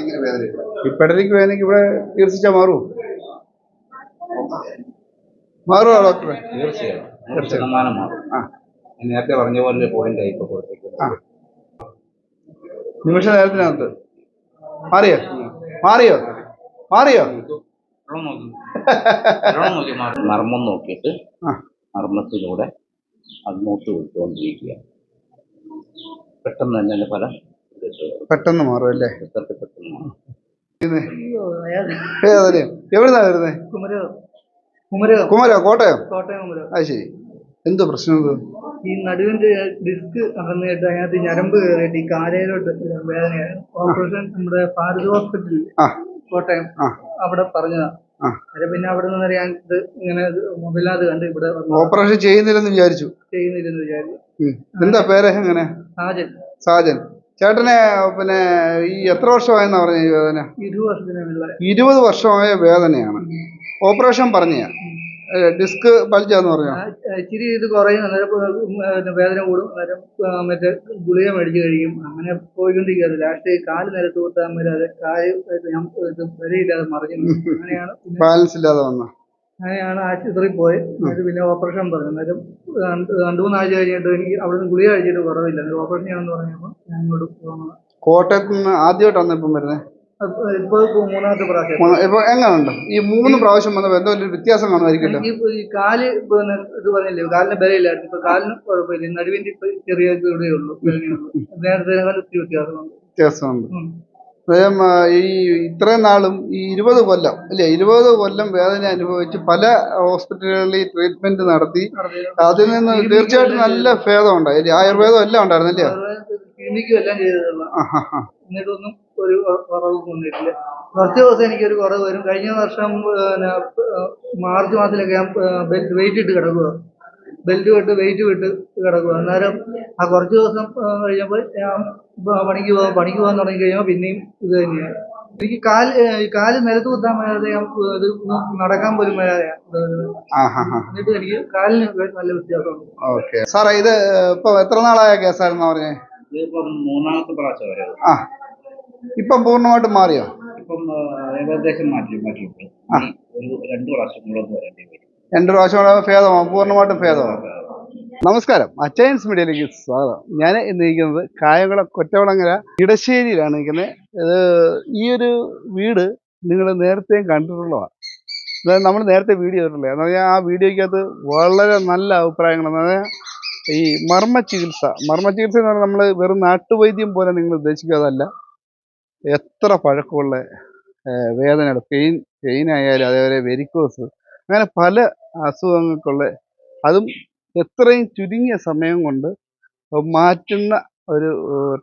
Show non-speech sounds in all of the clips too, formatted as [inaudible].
ഇങ്ങനെ വേദനയില്ല. ഇപ്പോഴത്തേക്ക് വേദനയ്ക്ക് ഇവിടെ ചികിത്സിച്ചാൽ മാറുമോ മാറുമോ ഡോക്ടറെ. തീർച്ചയായും. നൂറ് ശതമാനം മാറും. ആ. ഞാൻ നേരത്തെ പറഞ്ഞ പോലെ പോയിന്റ് ആയി ഇപ്പോൾ പുറത്തേക്ക് ആ. നിമിഷ നേരത്തിനകത്ത്. മാറിയോ? മാറിയോ? മാറിയോ? മർമ്മം നോക്കിയിട്ട് നർമ്മത്തിലൂടെ അങ്ങോട്ട് വിട്ടുകൊണ്ടിരിക്കുക. പെട്ടെന്ന് തന്നെ പല പെട്ടെന്ന് മാറും അല്ലേ? എവിടുന്നാ വരുന്നത് കുമരോ കോട്ടയം? അത് ശരി. എന്ത് പ്രശ്നം ഈ നടുവിന്റെ ഡിസ്ക് അകന്നിട്ട് അതിനകത്ത് ഞരമ്പ് കയറിയിട്ട് ഈ കാലയിലോട്ട് വേദനയാണ്. ഓപ്പറേഷൻ നമ്മുടെ ഭാരത് ഹോസ്പിറ്റലിൽ കോട്ടയം അവിടെ പറഞ്ഞതാ. പിന്നെ അവിടെ നിന്ന് അറിയാൻ ഇത് ഇങ്ങനെ മൊബൈലാത് കണ്ട് ഇവിടെ ഓപ്പറേഷൻ ചെയ്യുന്നില്ലെന്ന് വിചാരിച്ചു. ചെയ്യുന്നില്ലെന്ന് വിചാരിച്ചു. എന്താ പേര് എങ്ങനെ? സാജൻ. സാജൻ. ചേട്ടന് പിന്നെ ഈ എത്ര വർഷമായെന്നാ പറഞ്ഞ ഈ വേദന? ഇരുപത് വർഷമായ വേദനയാണ്. ഓപ്പറേഷൻ പറഞ്ഞ? ഡിസ്ക് പലിച്ചാന്ന് പറഞ്ഞു? ഇച്ചിരി ഇത് കുറയും. വേദന കൂടും. മറ്റേ ഗുളിക മേടിച്ച് കഴിക്കും. അങ്ങനെ പോയിക്കൊണ്ടിരിക്കുകയാണ്. ലാസ്റ്റ് കാൽ നിലത്ത് കൂട്ടാൻ വരാതെ കാൽ വരയില്ലാതെ മറിഞ്ഞു അങ്ങനെയാണ് ബാലൻസ് ഇല്ലാതെ വന്ന? അങ്ങനെയാണ് ആശുപത്രിയിൽ പോയി. എന്നിട്ട് പിന്നെ ഓപ്പറേഷൻ പറഞ്ഞു. അന്നേരം രണ്ടു മൂന്നാഴ്ച കഴിഞ്ഞിട്ട് എനിക്ക് അവിടെ നിന്ന് ഗുളിക കഴിച്ചിട്ട് കുറവില്ല. ഓപ്പറേഷൻ ചെയ്യണമെന്ന് പറഞ്ഞപ്പോൾ ഞാൻ ഇങ്ങോട്ട് പോകുന്നത് കോട്ടയത്ത് നിന്ന് ആദ്യമായിട്ടാണ് ഇപ്പം വരുന്നത് ഇപ്പോൾ മൂന്നാമത്തെ പ്രാവശ്യം. ഇപ്പൊ എങ്ങനെയുണ്ട്? ഈ മൂന്ന് പ്രാവശ്യം വന്നപ്പോൾ എന്തോ ഒരു വ്യത്യാസം കാണുമായിരിക്കില്ല ഈ കാൽ പിന്നെ ഇത് പറഞ്ഞില്ലേ കാലിന് ബലയില്ലായിരുന്നു ഇപ്പൊ കാലിന് കുഴപ്പമില്ല. നടുവിന്റെ ഇപ്പൊ ചെറിയ ഇതേ ഉള്ളൂ. നേരത്തെ ഒത്തിരി വ്യത്യാസമുണ്ട്. വ്യത്യാസമുണ്ട്. ഈ ഇത്രയും നാളും ഈ ഇരുപത് കൊല്ലം അല്ലേ? ഇരുപത് കൊല്ലം വേദന അനുഭവിച്ച് പല ഹോസ്പിറ്റലുകളിൽ ട്രീറ്റ്മെന്റ് നടത്തി. അതിൽ നിന്ന് തീർച്ചയായിട്ടും നല്ല ഭേദം ഉണ്ടായി. അല്ലേ? ആയുർവേദം എല്ലാം ഉണ്ടായിരുന്നല്ലേ ക്ലിനിക്കും എല്ലാം ഹാ എന്നിട്ടൊന്നും ഒരു കുറവ് വന്നിട്ടില്ല. കുറച്ച് ദിവസം എനിക്കൊരു കുറവ് വരും. കഴിഞ്ഞ വർഷം മാർച്ച് മാസത്തിലൊക്കെ ഞാൻ വെയിറ്റ് ഇട്ട് കിടക്കുക ബെൽറ്റ് വിട്ട് വെയിറ്റ് കെട്ട് കിടക്കുക അന്നേരം ആ കുറച്ച് ദിവസം കഴിഞ്ഞപ്പോൾ ഞാൻ പണിക്ക് പോകാൻ പണിക്ക് പോകാൻ തുടങ്ങി കഴിയുമ്പോൾ പിന്നെയും ഇത് തന്നെയാണ് എനിക്ക് കാൽ കാൽ നിലത്ത് കുത്താൻ മേലാതെ ഞാൻ ഇത് നടക്കാൻ പോലും മേലാതെയാണ് എന്നിട്ട് എനിക്ക് കാലിന് നല്ല വ്യത്യാസമുണ്ട്. ഓക്കെ. സാറേ ഇത് ഇപ്പൊ എത്ര നാളായ കേസായിരുന്നു പറഞ്ഞേ? ഇതിപ്പം മൂന്നാമത്തെ പ്രാവശ്യം വരെ ആ. ഇപ്പം പൂർണമായിട്ടും മാറിയോ? ഇപ്പം ഏകദേശം മാറ്റി മാറ്റിയിട്ടുണ്ട്. രണ്ടു ഒരു രണ്ട് പ്രാവശ്യം കൂടെ ഒന്ന് വരേണ്ടി വരും. രണ്ട് പ്രാവശ്യം കൂടെ ഭേദമാവും പൂർണമായിട്ടും ഭേദമാവും നമസ്കാരം അച്ചയൻസ് മീഡിയയിലേക്ക് സ്വാഗതം. ഞാൻ ഇന്ന് നിൽക്കുന്നത് കായംകുളം കൊറ്റവളങ്ങര ഇടശ്ശേരിയിലാണ് നിൽക്കുന്നത് ഈ ഒരു വീട് നിങ്ങൾ നേരത്തെയും കണ്ടിട്ടുള്ളതാണ്. അതായത് നമ്മൾ നേരത്തെ വീഡിയോ ചെയ്തിട്ടുള്ളത് എന്ന് ആ വീഡിയോയ്ക്കകത്ത് വളരെ നല്ല അഭിപ്രായങ്ങൾ ഈ മർമ്മ ചികിത്സ മർമ്മ ചികിത്സ എന്ന് പറഞ്ഞാൽ നമ്മൾ വെറും നാട്ടുവൈദ്യം പോലെ നിങ്ങൾ ഉദ്ദേശിക്കാതല്ല എത്ര പഴക്കമുള്ള വേദനകൾ പെയിൻ പെയിൻ ആയാലും അതേപോലെ വെരിക്കോസ് അങ്ങനെ പല അസുഖങ്ങൾക്കുള്ള അതും എത്രയും ചുരുങ്ങിയ സമയം കൊണ്ട് മാറ്റുന്ന ഒരു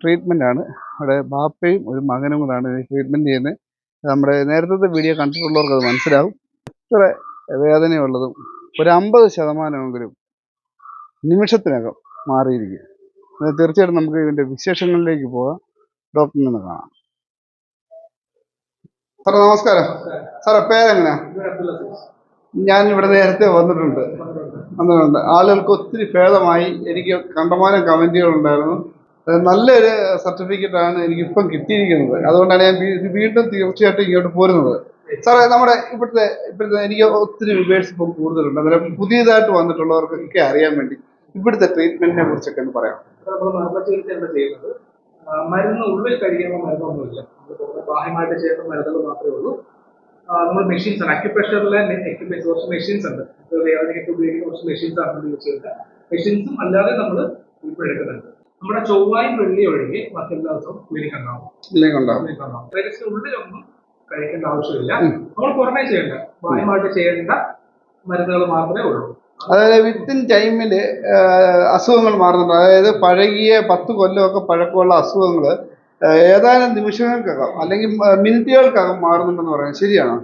ട്രീറ്റ്മെന്റ് ആണ് അവിടെ ബാപ്പയും ഒരു മകനും കൂടാണ് ട്രീറ്റ്മെന്റ് ചെയ്യുന്നത്. നമ്മുടെ നേരത്തെ വീഡിയോ കണ്ടിട്ടുള്ളവർക്ക് അത് മനസ്സിലാവും. എത്ര വേദനയുള്ളതും ഒരു അമ്പത് ശതമാനമെങ്കിലും നിമിഷത്തിനകം മാറിയിരിക്കും തീർച്ചയായിട്ടും നമുക്ക് ഇതിന്റെ വിശേഷങ്ങളിലേക്ക് പോകാം. ഡോക്ടറിൽ നിന്ന് കാണാം. സാറേ നമസ്കാരം. സാറേ പേരെങ്ങനെയാ? ഞാൻ ഇവിടെ നേരത്തെ വന്നിട്ടുണ്ട്. വന്നിട്ടുണ്ട്. ആളുകൾക്ക് ഒത്തിരി ഭേദമായി എനിക്ക് കണ്ടമാനം അത് നല്ലൊരു സർട്ടിഫിക്കറ്റാണ് ആണ് എനിക്ക് ഇപ്പം കിട്ടിയിരിക്കുന്നത്. അതുകൊണ്ടാണ് ഞാൻ വീണ്ടും തീർച്ചയായിട്ടും ഇങ്ങോട്ട് പോരുന്നത്. സാറേ നമ്മുടെ ഇവിടുത്തെ ഇപ്പോഴത്തെ എനിക്ക് ഒത്തിരി വിവേഴ്സ് ഇപ്പം കൂടുതലുണ്ട്. അന്നേരം പുതിയതായിട്ട് വന്നിട്ടുള്ളവർക്കൊക്കെ അറിയാൻ വേണ്ടി ഇവിടുത്തെ ട്രീറ്റ്മെന്റിനെ കുറിച്ചൊക്കെ ഒന്ന് പറയാം. മരുന്ന് ഉള്ളിൽ കഴിയുമ്പോൾ മരുന്നൊന്നുമില്ല. ബാഹ്യമായിട്ട് ചെയ്യുന്ന മരുന്നുകൾ മാത്രമേ ഉള്ളൂ. നമ്മൾ മെഷീൻസ് ആണ്. അക്യുപ്രഷറിലെ എക്യുപ്മെന്റ്സ് കുറച്ച് മെഷീൻസ് ഉണ്ട്. വേദനയ്ക്ക് ഉപയോഗിക്കുന്ന കുറച്ച് മെഷീൻസ് ആണ് നമ്മൾ യൂസ് ചെയ്യുന്നത്. മെഷീൻസും അല്ലാതെ നമ്മൾ ഉൾപ്പെടുക്കുന്നുണ്ട് എടുക്കുന്നുണ്ട്. നമ്മുടെ ചൊവ്വായും വെള്ളി ഒഴികെ മറ്റെല്ലാ ദിവസവും ക്ലിനിക് ഉണ്ടാവും ഇല്ലെങ്കിൽ ഉണ്ടാവും ക്ലിനിക് ഉണ്ടാവും ക്ലിനിക്സിന് ഉള്ളിലൊന്നും കഴിക്കേണ്ട ആവശ്യമില്ല. നമ്മൾ പുറമേ ചെയ്യേണ്ട. ബാഹ്യമായിട്ട് ചെയ്യേണ്ട മരുന്നുകൾ മാത്രമേ ഉള്ളൂ. അതായത് വിത്തിൻ ടൈമിൽ അസുഖങ്ങൾ മാറുന്നുണ്ട്. അതായത് പഴകിയ പത്ത് കൊല്ലമൊക്കെ പഴക്കമുള്ള അസുഖങ്ങൾ ഏതാനും നിമിഷങ്ങൾക്കകം അല്ലെങ്കിൽ മിനിറ്റുകൾക്കകം മാറുന്നുണ്ടെന്ന് പറയാം ശരിയാണോ?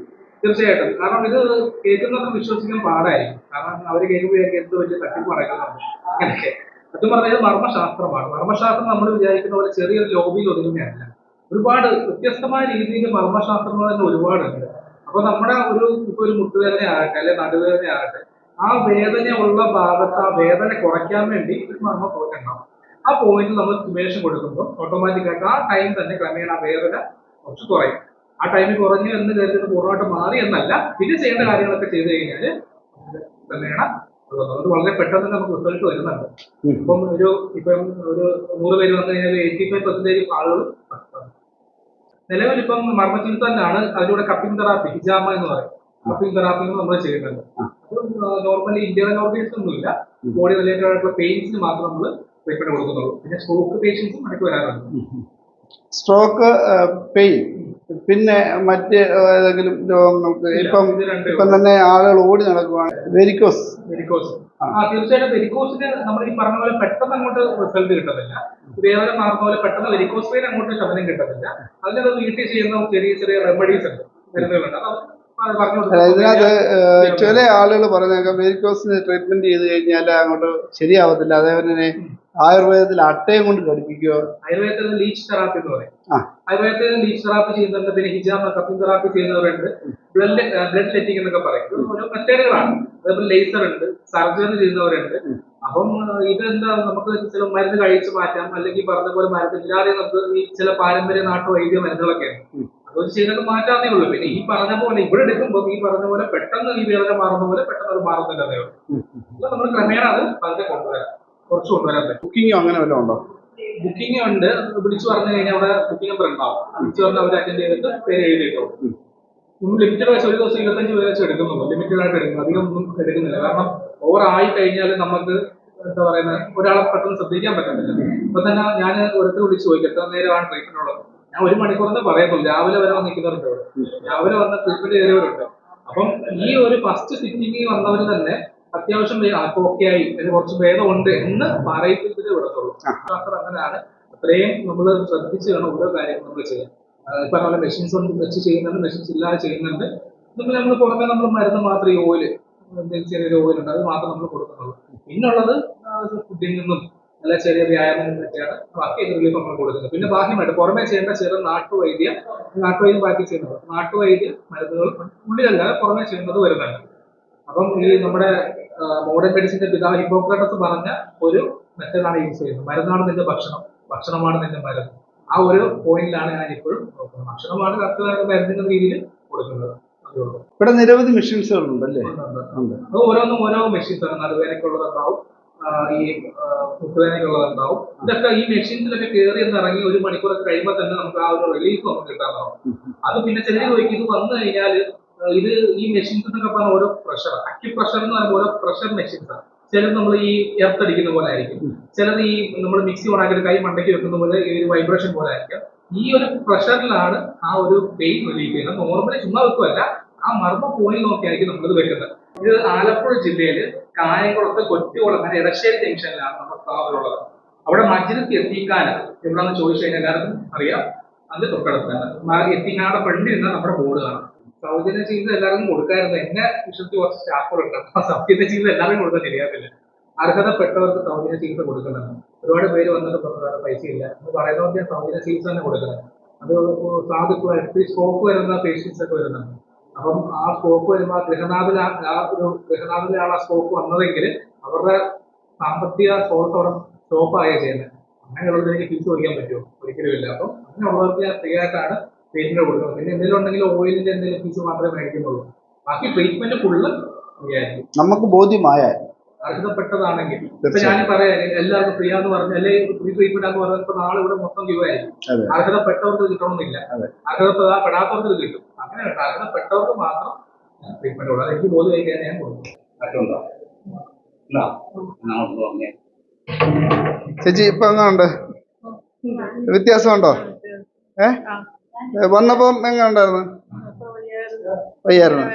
തീർച്ചയായിട്ടും. കാരണം ഇത് കേൾക്കുന്നവർക്ക് വിശ്വസിക്കാൻ പാടായിരിക്കും. കാരണം അവർ കേൾക്കുമ്പോഴേക്കും എന്ത് വലിയ തട്ടിപ്പ് നടക്കുന്നുണ്ട്? അങ്ങനെയൊക്കെ. സത്യം പറഞ്ഞാൽ മർമ്മശാസ്ത്രമാണ്. മർമ്മശാസ്ത്രം നമ്മൾ വിചാരിക്കുന്ന പോലെ ചെറിയൊരു ലോബിയിൽ ഒതുങ്ങുകയല്ല ഒരുപാട് വ്യത്യസ്തമായ രീതിയിൽ മർമ്മശാസ്ത്രങ്ങൾ തന്നെ ഒരുപാടുണ്ട്. അപ്പൊ നമ്മുടെ ഒരു ഇപ്പൊ ഒരു മുട്ടുവേദന ആകട്ടെ അല്ലെ നടുവേദന ആകട്ടെ ആ വേദന ഉള്ള ഭാഗത്ത് ആ വേദന കുറയ്ക്കാൻ വേണ്ടി ഒരു മർമ്മ പോയിന്റ് ഉണ്ടാവും ആ പോയിന്റിൽ നമ്മൾ സ്റ്റിമുലേഷൻ കൊടുക്കുമ്പോൾ ഓട്ടോമാറ്റിക് ആയിട്ട് ആ ടൈം തന്നെ ക്രമേണ വേദന കുറച്ച് കുറയും. ആ ടൈമിൽ കുറഞ്ഞു എന്ന് കരുതി പൂർണമായിട്ട് മാറി എന്നല്ല. പിന്നെ ചെയ്യേണ്ട കാര്യങ്ങളൊക്കെ ചെയ്ത് കഴിഞ്ഞാൽ ക്രമേണ വളരെ പെട്ടെന്ന് തന്നെ നമുക്ക് റിസൾട്ട് വരുന്നുണ്ട്. ഇപ്പം ഒരു ഇപ്പം ഒരു നൂറ് പേര് വന്നു കഴിഞ്ഞാൽ എയ്റ്റി ഫൈവ് പെർസെന്റേജ് ആളുകൾ നിലവിൽ ഇപ്പം മർമ്മത്തിൽ തന്നെയാണ് അതിലൂടെ കപ്പിംഗ് തെറാപ്പി ഹിജാമ എന്ന് പറയും. കപ്പിംഗ് തെറാപ്പി നമ്മൾ ചെയ്യുന്നുണ്ട് അത് നോർമലി ഇന്റേണൽ ഓർഗൻസ് ഒന്നുമില്ല. ബോഡി റിലേറ്റഡ് ആയിട്ടുള്ള പെയിൻസിന് മാത്രം നമ്മൾ ട്രീറ്റ്മെന്റ് കൊടുക്കുന്നുള്ളൂ. പിന്നെ സ്ട്രോക്ക് പേഷ്യൻസും ഇടയ്ക്ക് വരാറുണ്ട്. സ്ട്രോക്ക് പെയിൻ പിന്നെ മറ്റ് ഏതെങ്കിലും രോഗങ്ങൾക്ക് ഇപ്പം ഇപ്പം തന്നെ ആളുകൾ ഓടി നടക്കുവാണ്. വെരിക്കോസ് വെരിക്കോസ് ആ. തീർച്ചയായിട്ടും വെരിക്കോസിന് നമ്മൾ ഈ പറഞ്ഞ പോലെ പെട്ടെന്ന് അങ്ങോട്ട് റിസൾട്ട് കിട്ടുന്നില്ല ഇതേപോലെ മാറുന്ന പോലെ പെട്ടെന്ന് വെരിക്കോസ് പെയിൻ അങ്ങോട്ട് ശമനം കിട്ടുന്നില്ല അതിനത് വീട്ടിൽ ചെയ്യുന്ന ചെറിയ ചെറിയ റെമഡീസ് ഉണ്ട്. മരുന്നുകളുണ്ട് ഇതിനകത്ത് ചില ആളുകൾ പറഞ്ഞേക്കാം വെരിക്കോസിന് ട്രീറ്റ്മെന്റ് ചെയ്ത് കഴിഞ്ഞാൽ അങ്ങോട്ട് ശരിയാവത്തില്ല. അതേപോലെ തന്നെ ആയുർവേദത്തിൽ അട്ടയും കൊണ്ട് കടിപ്പിക്കുക ആയുർവേദത്തിൽ ലീച്ച് തെറാപ്പി എന്ന് പറയും. ആയുർവേദത്തിൽ ലീച്ച് തെറാപ്പി ചെയ്യുന്നുണ്ട് പിന്നെ ഹിജാമ കപ്പിംഗ് തെറാപ്പി ചെയ്യുന്നവരുണ്ട്. ബ്ലഡ് ബ്ലഡ് ലെറ്റിംഗ് എന്നൊക്കെ പറയും. ഓരോ മെത്തേഡുകളാണ് അതേപോലെ ലേസർ ഉണ്ട് സർജറി ചെയ്യുന്നവരുണ്ട്. അപ്പം ഇതെന്താ നമുക്ക് ചില മരുന്ന് കഴിച്ച് മാറ്റാം. അല്ലെങ്കിൽ പറഞ്ഞ പോലെ മരുന്ന് ഇല്ലാതെ നമുക്ക് ഈ ചില പാരമ്പര്യ നാട്ടുവൈദ്യ മരുന്നുകളൊക്കെ ഉണ്ട്. അതൊരു ചെയ്തൊക്കെ മാറ്റാന്നേ ഉള്ളൂ. പിന്നെ ഈ പറഞ്ഞ പോലെ ഇവിടെ എടുക്കുമ്പോൾ ഈ പറഞ്ഞ പോലെ പെട്ടെന്ന് ഈ വേദന മാറുന്ന പോലെ പെട്ടെന്ന് അത് മാറുന്നില്ലെന്നേ ഉള്ളൂ. അപ്പൊ നമ്മൾ ക്രമേണ അത് അതിനെ കൊണ്ടുവരാം. കുറച്ച് കൊണ്ടുവരാൻ പറ്റും. ബുക്കിംഗോ അങ്ങനെ വല്ലതും ഉണ്ടോ? ബുക്കിംഗ് ഉണ്ട്. വിളിച്ചു പറഞ്ഞു കഴിഞ്ഞാൽ അവിടെ ബുക്കിംഗ് നമ്പർ ഉണ്ടാവും. വിളിച്ചു പറഞ്ഞാൽ അവർ അറ്റൻഡ് ചെയ്തിട്ട് പേര് എഴുതിയിട്ടോ ലിമിറ്റഡ് വെച്ച് ഒരു ദിവസം ഇരുപത്തഞ്ച് പേര് വെച്ച് എടുക്കുന്നുള്ളൂ. ലിമിറ്റഡ് ആയിട്ട് എടുക്കുന്നു അധികം ഒന്നും എടുക്കുന്നില്ല. കാരണം ഓവർ ആയി കഴിഞ്ഞാൽ നമുക്ക് എന്താ പറയുന്നത് ഒരാളെ പെട്ടെന്ന് ശ്രദ്ധിക്കാൻ പറ്റുന്നില്ല ഇപ്പൊ തന്നെ ഞാൻ ഒരിടത്ത് വിളിച്ച് ചോദിക്കും എത്ര നേരമാണ് ട്രീറ്റ്മെന്റ് ഉള്ളത്? ഞാൻ ഒരു മണിക്കൂറെന്ന് പറയത്തുള്ളൂ. രാവിലെ വരെ വന്നിരിക്കുന്നവരുണ്ട് രാവിലെ വന്ന് ട്രീറ്റ്മെന്റ് ചെയ്തവരുണ്ട്. അപ്പം ഈ ഒരു ഫസ്റ്റ് സിറ്റിംഗ് വന്നവർ തന്നെ അത്യാവശ്യം ഓക്കെ ആയി അതിന് കുറച്ച് ഭേദമുണ്ട് എന്ന് പറയിപ്പിച്ചിട്ട് വിടത്തുള്ളൂ. ശാസ്ത്രം അങ്ങനെയാണ്. അത്രയും നമ്മൾ ശ്രദ്ധിച്ച് വേണം ഓരോ കാര്യങ്ങളും നമ്മൾ ചെയ്യാം ഇപ്പം നമ്മൾ മെഷീൻസ് വെച്ച് ചെയ്യുന്നുണ്ട് മെഷീൻസ് ഇല്ലാതെ ചെയ്യുന്നുണ്ട്. നമ്മൾ നമ്മൾ പുറമെ നമ്മൾ മരുന്ന് മാത്രം ഈ ഓയിൽ എന്തെങ്കിലും ചെറിയൊരു ഓയിൽ ഉണ്ട് അത് മാത്രം നമ്മൾ കൊടുക്കുന്നുള്ളൂ. പിന്നുള്ളത് ഫുഡിൽ നിന്നും നല്ല ചെറിയ വ്യായാമം നിന്നൊക്കെയാണ് ബാക്കി റിലീഫ് നമ്മൾ കൊടുക്കുന്നത്. പിന്നെ ബാക്കിയുമായിട്ട് പുറമെ ചെയ്യേണ്ട ചെറിയ നാട്ടുവൈദ്യം നാട്ടുവൈദ്യം ബാക്കി ചെയ്യുന്നത് നാട്ടുവൈദ്യം മരുന്നുകൾ ഉള്ളിലല്ലാതെ പുറമെ ചെയ്യുന്നത് വരുന്നുണ്ട്. അപ്പം ഈ നമ്മുടെ മോഡേൺ മെഡിസിന്റെ പിതാവ് ഹിപ്പോക്രാട്ടസ് പറഞ്ഞ ഒരു മെത്തേഡാണ് യൂസ് ചെയ്യുന്നത്. മരുന്നാണ് നിന്റെ ഭക്ഷണം. ഭക്ഷണമാണ് നിന്റെ മരുന്ന്. ആ ഒരു പോയിന്റിലാണ് ഞാൻ ഇപ്പോഴും നോക്കുന്നത്. ഭക്ഷണമാണ് കറക്റ്റ് മരുന്നിന്റെ രീതിയിൽ കൊടുക്കുന്നത്. ഇവിടെ നിരവധി മെഷീൻസുകൾ ഉണ്ടല്ലേ ഉണ്ട് അത് ഓരോന്നും ഓരോ മെഷീൻസ് ആണ്. നടുവേനക്കുള്ളതുണ്ടാവും ഉണ്ടാവും. ഈ മുട്ടുവേനക്കുള്ളതുണ്ടാവും ഇതൊക്കെ ഈ മെഷീൻസിലൊക്കെ കയറി എന്ന് ഇറങ്ങി ഒരു മണിക്കൂറൊക്കെ കഴിയുമ്പോൾ തന്നെ നമുക്ക് ആ ഒരു റിലീഫ് നമുക്ക് കിട്ടാറുണ്ടാവും അത് പിന്നെ ചിലർ ചോദിക്കും ഇത് വന്നു കഴിഞ്ഞാൽ ഇത് ഈ മെഷീൻസ് എന്നൊക്കെ പറഞ്ഞ ഓരോ പ്രഷർ അക്യു പ്രഷർ എന്ന് പറയുമ്പോൾ ഓരോ പ്രഷർ മെഷീൻസ് ആണ് ചിലത് നമ്മൾ ഈ എർത്ത് അടിക്കുന്ന പോലെ ആയിരിക്കും. ചിലത് ഈ നമ്മൾ മിക്സി ഓണാക്കിയിട്ട് കൈ മണ്ടയ്ക്ക് വെക്കുന്ന പോലെ ഈ ഒരു വൈബ്രേഷൻ പോലെ ആയിരിക്കും. ഈ ഒരു പ്രഷറിലാണ് ആ ഒരു പെയിൻ റിലീഫ് ചെയ്യുന്നത്. നോർമലി ചുമ്മാ വെക്കുമല്ല ആ മർമ്മ പോയിന്റ് നോക്കിയായിരിക്കും നമ്മളിത് വെക്കുന്നത്. ഇത് ആലപ്പുഴ ജില്ലയിൽ കായംകുളത്ത് കൊറ്റുകുളം അങ്ങനെ ഇടശ്ശേരി ജംഗ്ഷനിലാണ് നമ്മുടെ സ്ഥാപനമുള്ളത്. അവിടെ മജ്ജിദ് എത്തിക്കാന എവിടെയാണെന്ന് ചോദിച്ചു കഴിഞ്ഞാൽ എല്ലാവർക്കും അറിയാം. അത് തൊട്ടടുത്താണ് എത്തിക്കാനുള്ള ഫ്രണ്ടിൽ നിന്ന് നമ്മുടെ ബോർഡ് കാണാം. സൗജന്യ ചികിത്സ എല്ലാവർക്കും കൊടുക്കായിരുന്നു. എന്നെ വിശ്വസിച്ച് കുറച്ച് സ്റ്റാഫുകളുണ്ട് അപ്പൊ സൗജന്യ ചികിത്സ എല്ലാവരും കൊടുക്കാൻ ശരിയാവില്ല അർഹതപ്പെട്ടവർക്ക് സൗജന്യ ചികിത്സ കൊടുക്കണം ഒരുപാട് പേര് വന്നിട്ട് പറഞ്ഞു പൈസ ഇല്ല. എന്ന് പറയുന്നവർക്ക് സൗജന്യ ചികിത്സ തന്നെ കൊടുക്കണം അത് സാധുക്കളായിട്ട് സ്ട്രോക്ക് വരുന്ന പേഷ്യൻസ് ഒക്കെ വരുന്നുണ്ട്. അപ്പം ആ സ്ട്രോക്ക് വരുമ്പോൾ ആ ഗൃഹനാഥിൽ ആ ഒരു ഗൃഹനാഥിലാണ് ആ സ്ട്രോക്ക് വന്നതെങ്കിൽ അവരുടെ സാമ്പത്തിക സോഴ്സ് അവിടെ സ്റ്റോപ്പ് ആയ ചെയ്യുന്നത് അങ്ങനെയുള്ളത് എനിക്ക് തിരിച്ചു ചോദിക്കാൻ പറ്റുമോ? ഒരിക്കലും ഇല്ല. അപ്പം അങ്ങനെയുള്ളവർക്ക് ഞാൻ ഫ്രീ ആയിട്ടാണ് ട്രീറ്റ്മെന്റ് കൊടുക്കണം. പിന്നെ എന്തെങ്കിലും ഉണ്ടെങ്കിൽ ഓയിലിന്റെ എന്തെങ്കിലും പീസ് മാത്രമേ മേടിക്കുന്നുള്ളൂ. ബാക്കി ട്രീറ്റ്മെന്റ് ഫുള്ള് നമുക്ക് ബോധ്യമായ. അർഹതപ്പെട്ടതാണെങ്കിൽ. ഇപ്പൊ ഞാൻ പറയാം എല്ലാവർക്കും ഫ്രീ ആന്ന് പറഞ്ഞു അല്ലെങ്കിൽ ഫ്രീ ട്രീറ്റ്മെന്റ് ആന്ന് പറഞ്ഞാൽ ഇപ്പൊ നാളെ ഇവിടെ മൊത്തം ക്യൂ ആയിരിക്കും. അർഹതപ്പെട്ടവർക്ക് കിട്ടണമെന്നില്ല. അർഹതപ്പെടാത്തവർക്ക് കിട്ടും. അങ്ങനെ. അർഹതപ്പെട്ടവർക്ക് മാത്രം ട്രീറ്റ്മെന്റ് കൊടുക്കും അതെനിക്ക് ബോധ്യം കഴിക്കാൻ ഞാൻ കൊടുക്കും മാറ്റമുണ്ടോ ഇല്ല. എന്നാ ഉണ്ട് ചേച്ചി ഇപ്പൊ വ്യത്യാസമുണ്ടോ? ഏഹ് ഏ, വന്നപ്പം എങ്ങനെ ഉണ്ടായിരുന്നു? വയ്യായിരുന്നു.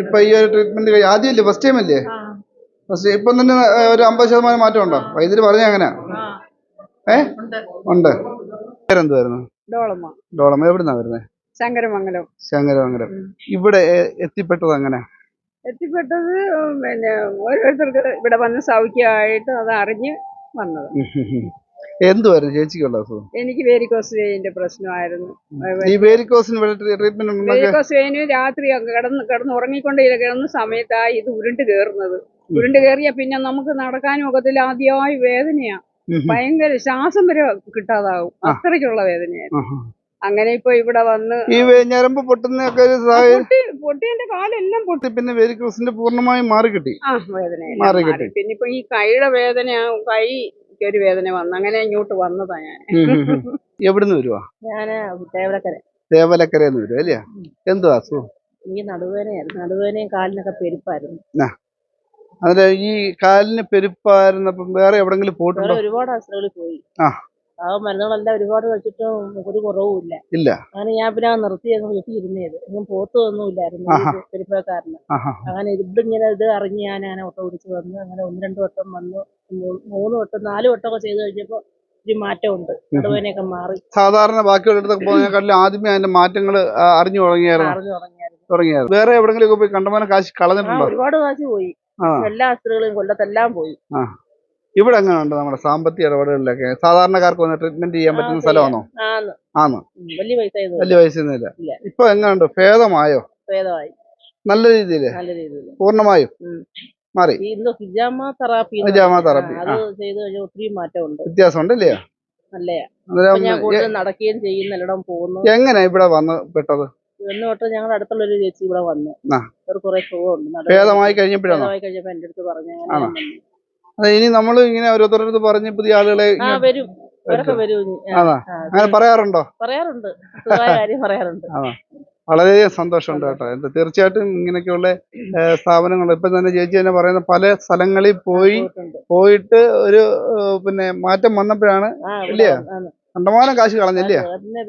ഇപ്പൊ ഈ ഒരു ട്രീറ്റ്മെന്റ് ആദ്യമല്ലേ ഫസ്റ്റ് ടൈം അല്ലേ? ഫസ്റ്റ് ഇപ്പം തന്നെ ഒരു അമ്പത് ശതമാനം മാറ്റം ഉണ്ടോ? വൈദ്യുതി പറഞ്ഞ എങ്ങനെയാ? ഏ? ഉണ്ട്. പേരെന്തുവായിരുന്നു? ഡോളമ്മ. ഡോളം എവിടുന്നാ വരുന്നത് ശങ്കരമംഗലം. ശങ്കരമംഗലം. ഇവിടെ എത്തിപ്പെട്ടത് അങ്ങനെ എത്തിപ്പെട്ടത് പിന്നെ ഓരോരുത്തർക്ക് ഇവിടെ വന്ന് സൗഖ്യമായിട്ട് അത് അറിഞ്ഞ് വന്നത്. എന്തുവായിരുന്നു ചേച്ചിക്കുള്ള അസുഖം? എനിക്ക് വേരിക്കോസ് വെയിന്റെ പ്രശ്നമായിരുന്നു. ഈ വേരിക്കോസിന് ട്രീറ്റ്മെന്റ് വേരിക്കോസ് വെയിന് രാത്രി കിടന്ന് കിടന്ന് ഉറങ്ങിക്കൊണ്ട് കിടന്ന സമയത്താ ഇത് ഉരുണ്ട് കയറുന്നത് ഉരുണ്ട് കയറിയ പിന്നെ നമുക്ക് നടക്കാനും ഒക്കത്തില്ല. ആദ്യമായി വേദനയാ. ഭയങ്കര ശ്വാസം വരെ കിട്ടാതാവും. അത്രയ്ക്കുള്ള വേദനയായിരുന്നു. അങ്ങനെ ഇപ്പൊ ഇവിടെ വന്ന് ഈ ഞരമ്പ് പൊട്ടുന്നൊക്കെ ഒരു സാഹചര്യം പൊട്ടി പൊട്ടിയതിന്റെ കാലെല്ലാം പൊട്ടി. പിന്നെ വേരിക്കോസിന്റെ പൂർണമായും മാറി കിട്ടി ആ വേദന മാറി. കിട്ടി. പിന്നെ ഇപ്പൊ ഈ കൈയുടെ വേദന കൈ ഒരു വേദന വന്നു. അങ്ങനെ ഇങ്ങോട്ട് വന്നതാ ഞാൻ. എവിടുന്ന് വരുവാ? ഞാൻ തേവലക്കര. ദേവലക്കരന്ന് വരുവാ അല്ലേ? എന്തുവാ അസുഖം? എനിക്ക് നടുവേദനയായിരുന്നു. നടുവേദനയും കാലിനൊക്കെ പെരുപ്പായിരുന്നു. അതെ ഈ കാലിന് പെരുപ്പായിരുന്നപ്പം വേറെ എവിടെങ്കിലും പോയിട്ടുണ്ടോ? ഒരുപാട് ആശുപത്രികളിൽ പോയി. ആ. ആ മരുന്നുകളെല്ലാം ഒരുപാട് കഴിച്ചിട്ടും ഒരു കുറവുമില്ല ഇല്ല. അങ്ങനെ ഞാൻ പിന്നെ നിർത്തി അങ്ങ് വീട്ടിൽ ഇരുന്നത് എങ്ങും പോത്തു ഒന്നുമില്ലായിരുന്നു ആഹാ. പെരുപ്പക്കാരന് അങ്ങനെ ഇത് ഇങ്ങനെ ഇത് അറിഞ്ഞ് ഞാൻ അങ്ങനെ ഓട്ടോ പിടിച്ച് വന്ന് അങ്ങനെ ഒന്ന് രണ്ട് വട്ടം വന്ന്. മൂന്ന് വട്ടം നാല് വട്ടമൊക്കെ ചെയ്ത് കഴിഞ്ഞപ്പോൾ ഒരു മാറ്റമുണ്ട്. അതുപോലെയൊക്കെ മാറി. സാധാരണ ബാക്കിയുള്ള അടുത്തൊക്കെ പോകുന്നതിനെക്കാട്ടിലും ആദ്യമേ അതിന്റെ മാറ്റങ്ങൾ അറിഞ്ഞു തുടങ്ങിയായിരുന്നു. അറിഞ്ഞു തുടങ്ങിയായിരുന്നു. തുടങ്ങിയായിരുന്നു. വേറെ എവിടെങ്കിലും ഒക്കെ പോയി കണ്ടമാനം കാശ് കളഞ്ഞിട്ടുണ്ടോ? ഒരുപാട് കാശ് പോയി. എല്ലാ ആശുപത്രികളും കൊല്ലത്തെല്ലാം പോയി. ഇവിടെ എങ്ങനെയുണ്ട് നമ്മുടെ സാമ്പത്തിക ഇടപെടലൊക്കെ സാധാരണക്കാർക്ക് വന്ന് ട്രീറ്റ്മെന്റ് ചെയ്യാൻ പറ്റുന്ന. സ്ഥലമാണോ? ആന്ന്. വലിയ പൈസയൊന്നുമില്ല. ഇപ്പൊ എങ്ങനെയുണ്ട് ഭേദമായോ? നല്ല രീതിയിൽ? പൂർണമായും? മാറി. ഹിജാമ തെറാപ്പി ഹിജാമ തെറാപ്പി, അത് ചെയ്ത് കഴിഞ്ഞാൽ ഒത്തിരി മാറ്റമുണ്ട്. വ്യത്യാസമുണ്ട് ഇല്ലേ നടക്കുകയും ചെയ്യുന്ന എല്ലാം പോകുന്നു. എങ്ങനെ ഇവിടെ വന്ന് പെട്ടത്? എന്ന് തൊട്ട് ഞങ്ങളുടെ അടുത്തുള്ള ഒരു ചേച്ചി ഇവിടെ വന്നു. ആ. ഒരു കുറെ സുഖമുണ്ട് ഭേദമായി കഴിഞ്ഞപ്പോഴാണോ? ഭേദമായി കഴിഞ്ഞപ്പോ എന്റെ അടുത്ത് പറഞ്ഞു അത് ഇനി നമ്മൾ ഇങ്ങനെ ഓരോരുത്തരടുത്ത് പറഞ്ഞ് പുതിയ ആളുകളെ ആ വരും. വരും. ഇനി. ആ, ആണോ? ആ, അങ്ങനെ പറയാറുണ്ടോ? പറയാറുണ്ട്. സുഖമായ കാര്യം പറയാറുണ്ട്. [laughs] വളരെയധികം സന്തോഷമുണ്ട് കേട്ടോ. എന്താ തീർച്ചയായിട്ടും ഇങ്ങനെയൊക്കെയുള്ള ഏഹ്, സ്ഥാപനങ്ങൾ. ഇപ്പം തന്നെ ചേച്ചി തന്നെ പറയുന്ന പല സ്ഥലങ്ങളിൽ പോയി പോയിട്ടുണ്ട്. പോയിട്ട് ഒരു ഏഹ്, പിന്നെ മാറ്റം വന്നപ്പോഴാണ് ആ ആണ്. കണ്ടമാനം കാശ് കളഞ്ഞല്ലേ? പിന്നെ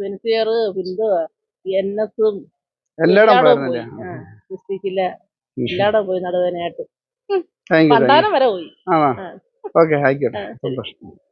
എൻ എസും എല്ലായിടം പോയി. പോയിരുന്നല്ലേ എല്ലായിടം പോയി നടുവേദനയായിട്ട് താങ്ക് യു വരെ പോയി. ആ. ഓക്കെ ആയിക്കോട്ടെ. സന്തോഷം.